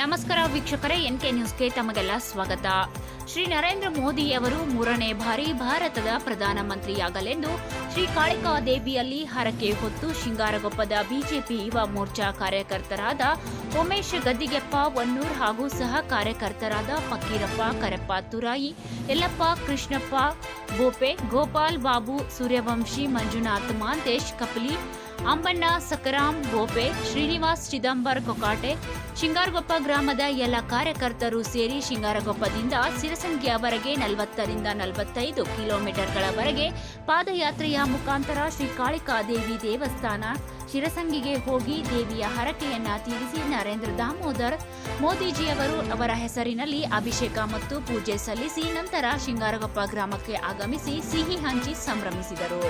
ನಮಸ್ಕಾರ ವೀಕ್ಷಕರೇ N K ನ್ಯೂಸ್ಗೆ ತಮಗೆಲ್ಲ ಸ್ವಾಗತ. ಶ್ರೀ ನರೇಂದ್ರ ಮೋದಿ ಅವರು ಮೂರನೇ ಬಾರಿ ಭಾರತದ ಪ್ರಧಾನಮಂತ್ರಿಯಾಗಲೆಂದು ಶ್ರೀ ಕಾಳಿಕಾ ದೇವಿಯಲ್ಲಿ ಹರಕೆ ಹೊತ್ತು ಶಿಂಗಾರಗೊಪ್ಪದ ಬಿಜೆಪಿ ಯುವ ಮೋರ್ಚಾ ಕಾರ್ಯಕರ್ತರಾದ ಉಮೇಶ್ ಗದ್ದಿಗೆಪ್ಪ ವನ್ನೂರ್ ಹಾಗೂ ಸಹ ಕಾರ್ಯಕರ್ತರಾದ ಫಕೀರಪ್ಪ, ಕರೆಪ್ಪ ತುರಾಯಿ, ಯಲ್ಲಪ್ಪ, ಕೃಷ್ಣಪ್ಪ, ಗೋಪೆ, ಗೋಪಾಲ್ ಬಾಬು, ಸೂರ್ಯವಂಶಿ, ಮಂಜುನಾಥ್ ಮಾಂತೇಶ್, ಕಪಲಿ, ಅಂಬಣ್ಣ ಸಕರಾಮ್ ಗೋಪೆ, ಶ್ರೀನಿವಾಸ್ ಚಿದಂಬರ್ ಕೊಕಾಟೆ, ಶಿಂಗಾರಗೊಪ್ಪ ಗ್ರಾಮದ ಎಲ್ಲ ಕಾರ್ಯಕರ್ತರು ಸೇರಿ ಶಿಂಗಾರಗೊಪ್ಪದಿಂದ ಸಿರಸಂಗಿಯವರೆಗೆ ನಲವತ್ತರಿಂದ ನಲವತ್ತೈದು ಕಿಲೋಮೀಟರ್ಗಳವರೆಗೆ ಪಾದಯಾತ್ರೆಯ ಮುಖಾಂತರ ಶ್ರೀ ಕಾಳಿಕಾ ದೇವಿ ದೇವಸ್ಥಾನ, ಶಿರಸಂಗಿಗೆ ಹೋಗಿ ದೇವಿಯ ಹರಕೆಯನ್ನ ತೀರಿಸಿ ನರೇಂದ್ರ ದಾಮೋದರ್ ಮೋದಿಜಿಯವರು ಅವರ ಹೆಸರಿನಲ್ಲಿ ಅಭಿಷೇಕ ಮತ್ತು ಪೂಜೆ ಸಲ್ಲಿಸಿ ನಂತರ ಶಿಂಗಾರಗೊಪ್ಪ ಗ್ರಾಮಕ್ಕೆ ಆಗಮಿಸಿ ಸಿಹಿ ಹಂಚಿ ಸಂಭ್ರಮಿಸಿದರು.